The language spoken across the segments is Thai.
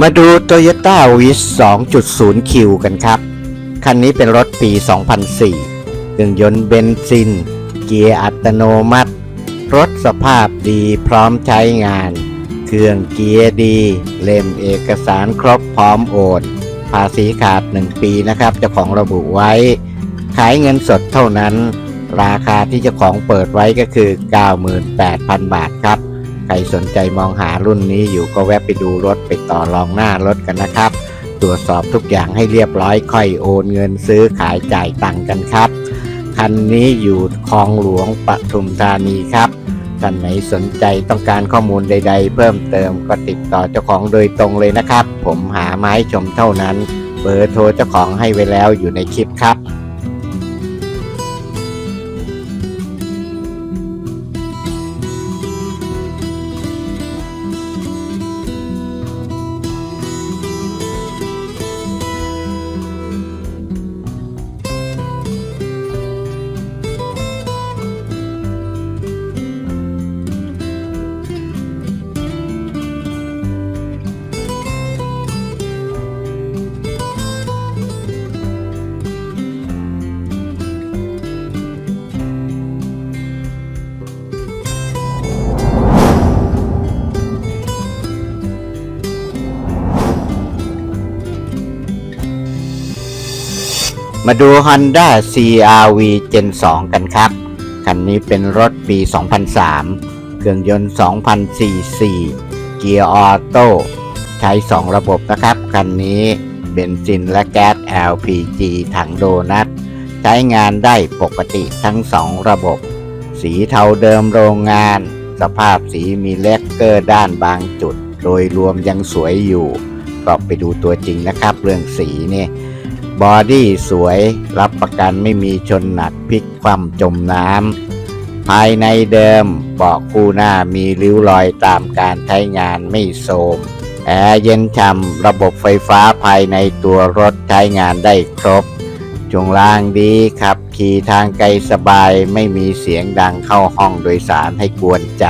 มาดู Toyota Wish 2.0 Q กันครับ คันนี้เป็นรถปี 2004เครื่องยนต์เบนซิน เกียร์อัตโนมัติ รถสภาพดีพร้อมใช้งาน เครื่องเกียร์ดี เล่มเอกสารครบพร้อมโอน ภาษีขาด 1 ปีนะครับเจ้าของระบุไว้ ขายเงินสดเท่านั้น ราคาที่เจ้าของเปิดไว้ก็คือ 98,000 บาทครับ ใครสนใจมองหารุ่นนี้อยู่ก็แวะไปดูรถไปต่อรองหน้ารถกันนะครับ ตรวจสอบทุกอย่างให้เรียบร้อยค่อยโอนเงินซื้อขายจ่ายตังค์กันครับ คันนี้อยู่คลองหลวงปทุมธานีครับท่านไหนสนใจต้องการข้อมูลใด ๆ เพิ่มเติมก็ติดต่อเจ้าของโดยตรงเลยนะครับ ผมหาไม้ชมเท่านั้น เบอร์โทรเจ้าของให้ไว้แล้วอยู่ในคลิปครับ มาดู Honda CRV Gen 2 กันครับ คันนี้เป็นรถปี 2003 เครื่องยนต์ 2,000 cc เกียร์ออโต้ใช้ 2 ระบบนะครับ คันนี้เบนซินและแก๊ส LPG ถังโดนัท ใช้งานได้ปกติทั้ง 2 ระบบ สีเทาเดิมโรงงาน สภาพสีมีเลกเกอร์ด้านบางจุด โดยรวมยังสวยอยู่ก็ไปดูตัวจริงนะครับ เรื่องสีเนี่ย บอดี้สวยรับประกันไม่มีชนหนักพลิกคว่ำจมน้ำ ภายในเดิมเบาะคู่หน้ามีริ้วรอยตามการใช้งานไม่โทมแอร์เย็นช่ำระบบไฟฟ้าภายในตัวรถใช้งานได้ครบช่วงล่างดีขับขี่ทางไกลสบายไม่มีเสียงดังเข้าห้องโดยสารให้กวนใจ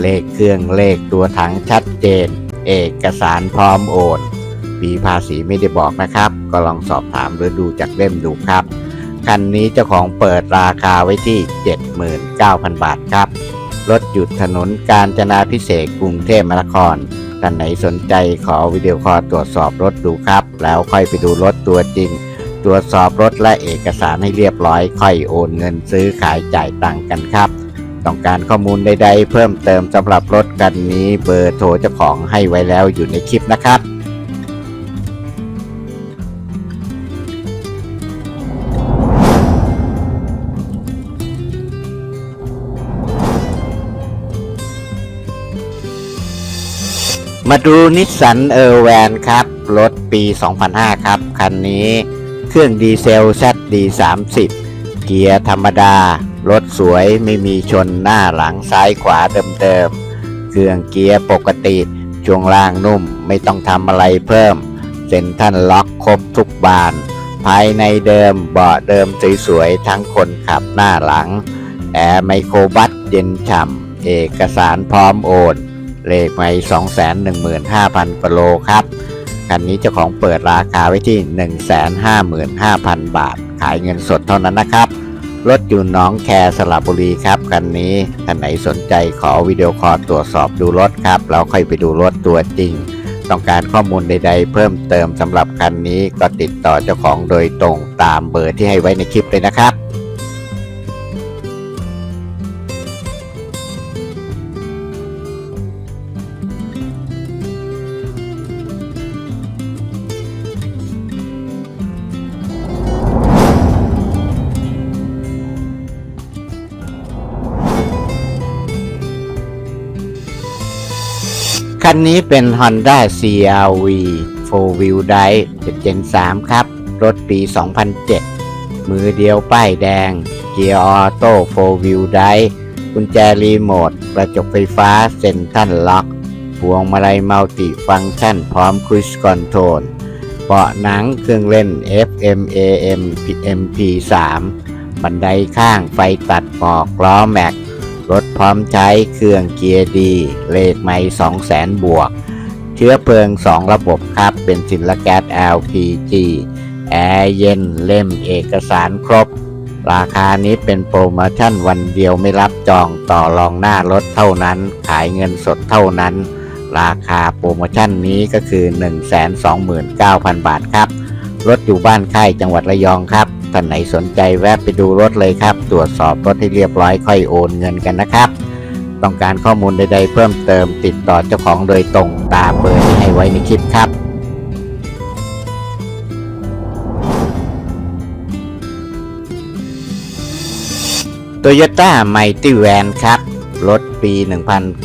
เลขเครื่องเลขตัวถังชัดเจน เอกสารพร้อมโอน ปีภาษีไม่ได้บอกนะครับ ก็ลองสอบถามหรือดูจากเล่มดูครับ คันนี้เจ้าของเปิดราคาไว้ที่ 79,000 บาทครับ รถหยุดถนนกาญจนาพิเศษกรุงเทพมหานครท่านไหนสนใจขอวิดีโอคอลตรวจสอบรถดูครับ แล้วค่อยไปดูรถตัวจริง ตรวจสอบรถและเอกสารให้เรียบร้อย ค่อยโอนเงินซื้อขายจ่ายตังค์กันครับ ต้องการข้อมูลใดๆ เพิ่มเติมสำหรับรถคันนี้เบอร์โทรเจ้าของให้ไว้แล้วอยู่ในคลิปนะครับ มาดูนิสสันเออร์แวนครับ รถปี 2005 ครับ คันนี้เครื่องดีเซล ZD30 เกียร์ธรรมดา รถสวยไม่มีชนหน้าหลังซ้ายขวาเดิมๆ เครื่องเกียร์ปกติ ช่วงล่างนุ่มไม่ต้องทำอะไรเพิ่ม เซ็นทรันล็อกครบทุกบาน ภายในเดิมเบาะเดิมสวยๆ ทั้งคนขับหน้าหลัง แอร์ไมโครบัสเย็นฉ่ำเอกสารพร้อมโอน เลขไม่215,000กว่าโลครับ คันนี้เจ้าของเปิดราคาไว้ที่ 155,000 บาท ขายเงินสดเท่านั้นนะครับ รถอยู่น้องแคสระบุรีครับ คันนี้ท่านไหนสนใจขอวิดีโอคอลตรวจสอบดูรถครับ แล้วค่อยไปดูรถตัวจริง ต้องการข้อมูลใด ๆ เพิ่มเติมสำหรับคันนี้ก็ติดต่อเจ้าของโดยตรงตามเบอร์ที่ให้ไว้ในคลิปเลยนะครับ คันนี้เป็น Honda CRV 4 Wheel Drive 7 Gen 3 ครับ รถปี 2007 มือเดียวป้ายแดง เกียร์ออโต้ 4 Wheel Drive กุญแจรีโมท กระจกไฟฟ้าเซ็นทรัลล็อก พวงมาลัยมัลติฟังก์ชันพร้อมค u ิ s คอนโทรลเบาะหนังเครื่องเล่น FM AM MP3 บันไดข้างไฟตัดหมอกล้อแม็ก รถพร้อมใช้เครื่องเกียร์ดีเลขไม่2 0 0 0 0 0บวกทชื้อเพลิง 2 ระบบครับ เป็นซินละแก๊ส LPG แอร์เย็นเล่มเอกสารครบ ราคานี้เป็นโปรโมชั่นวันเดียวไม่รับจองต่อรองหน้ารถเท่านั้น ขายเงินสดเท่านั้น ราคาโปรโมชั่นนี้ก็คือ 129,000 บาทครับ รถอยู่บ้านค่ายจังหวัดระยองครับ ท่านไหนสนใจแวะไปดูรถเลยครับ ตรวจสอบรถให้เรียบร้อยค่อยโอนเงินกันนะครับ ต้องการข้อมูลใดๆ เพิ่มเติมติดต่อเจ้าของโดยตรงตามเบอร์ที่ให้ไว้ในคลิปครับโตโยต้าไมตี้แวนครับ รถปี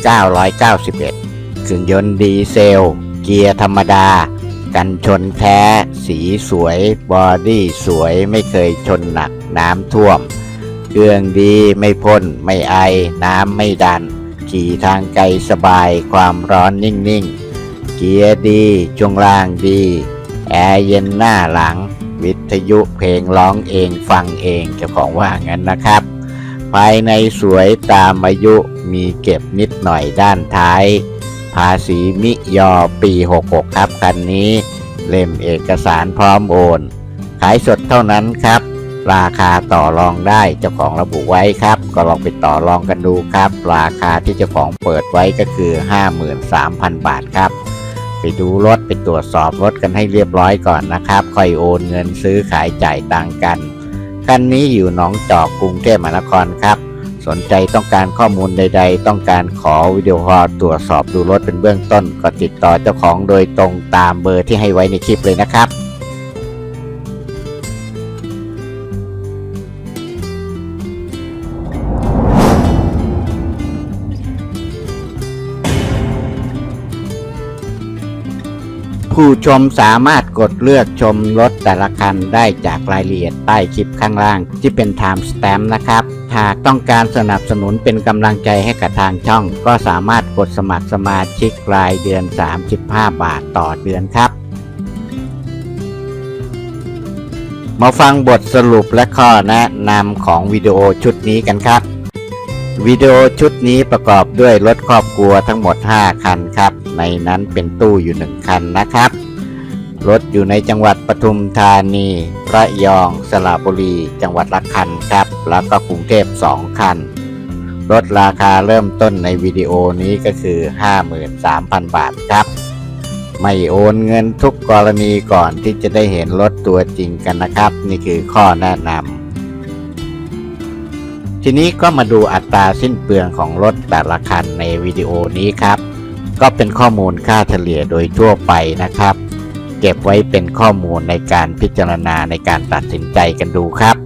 1991 เครื่องยนต์ดีเซล เกียร์ธรรมดา กันชนแท้ สีสวยบอดี้สวยไม่เคยชนหนักน้ำท่วม เครื่องดีไม่พ่นไม่ไอ น้ำไม่ดัน ขี่ทางไกลสบายความร้อนนิ่งๆ เกียร์ดีช่วงล่างดี แอร์เย็นหน้าหลัง วิทยุเพลงร้องเองฟังเองเจ้าของว่างั้นนะครับ ภายในสวยตามอายุมีเก็บนิดหน่อยด้านท้าย ภาษีมิยอปี 66 ครับคันนี้ เล่มเอกสารพร้อมโอน ขายสดเท่านั้นครับ ราคาต่อรองได้เจ้าของระบุไว้ครับ ก็ลองไปต่อรองกันดูครับ ราคาที่เจ้าของเปิดไว้ก็คือ 53,000 บาทครับ ไปดูรถไปตรวจสอบรถกันให้เรียบร้อยก่อนนะครับ ค่อยโอนเงินซื้อขายจ่ายต่างกันคันนี้อยู่หนองจอกกรุงเทพมหานครครับ สนใจต้องการข้อมูลใด ๆ ต้องการขอวิดีโอคอลตรวจสอบดูรถเป็นเบื้องต้น ก็ติดต่อเจ้าของโดยตรงตามเบอร์ที่ให้ไว้ในคลิปเลยนะครับ ผู้ชมสามารถกดเลือกชมรถแต่ละคันได้จากรายละเอียดใต้คลิปข้างล่าง ที่เป็น Time Stamp นะครับ หากต้องการสนับสนุนเป็นกำลังใจให้กับทางช่อง ก็สามารถกดสมัครสมาชิกรายเดือน 35 บาทต่อเดือนครับ มาฟังบทสรุปและข้อแนะนำของวิดีโอชุดนี้กันครับ วิดีโอชุดนี้ประกอบด้วยรถครอบครัวทั้งหมด 5 คันครับ ในนั้นเป็นตู้อยู่1คันนะครับ รถอยู่ในจังหวัดปทุมธานีระยองสระบุรี จังหวัดละคันครับ แล้วก็กรุงเทพ2คัน รถราคาเริ่มต้นในวิดีโอนี้ก็คือ 53,000 บาทครับ ไม่โอนเงินทุกกรณีก่อนที่จะได้เห็นรถตัวจริงกันนะครับ นี่คือข้อแนะนำทีนี้ก็มาดูอัตราสิ้นเปลืองของรถแต่ละคันในวิดีโอนี้ครับ ก็เป็นข้อมูลค่าเฉลี่ยโดยทั่วไปนะครับ เก็บไว้เป็นข้อมูลในการพิจารณาในการตัดสินใจกันดูครับ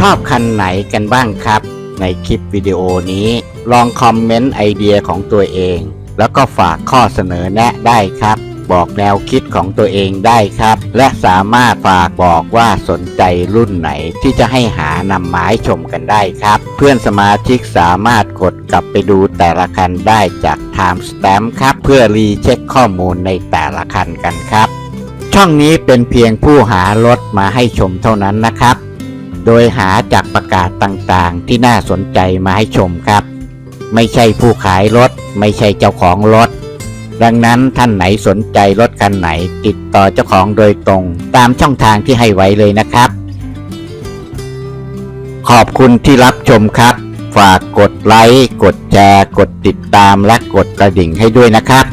ชอบคันไหนกันบ้างครับ ในคลิปวิดีโอนี้ ลองคอมเมนต์ไอเดียของตัวเอง แล้วก็ฝากข้อเสนอแนะได้ครับ บอกแนวคิดของตัวเองได้ครับ และสามารถฝากบอกว่าสนใจรุ่นไหนที่จะให้หานำมาให้ชมกันได้ครับ เพื่อนสมาชิกสามารถกดกลับไปดูแต่ละคันได้จาก Time Stamp ครับ เพื่อรีเช็คข้อมูลในแต่ละคันกันครับ ช่องนี้เป็นเพียงผู้หารถมาให้ชมเท่านั้นนะครับ โดยหาจากประกาศต่างๆ ที่น่าสนใจมาให้ชมครับ ไม่ใช่ผู้ขายรถ ไม่ใช่เจ้าของรถ ดังนั้นท่านไหนสนใจรถคันไหน ติดต่อเจ้าของโดยตรง ตามช่องทางที่ให้ไว้เลยนะครับ ขอบคุณที่รับชมครับ ฝากกดไลค์ กดแชร์ กดติดตามและกดกระดิ่งให้ด้วยนะครับ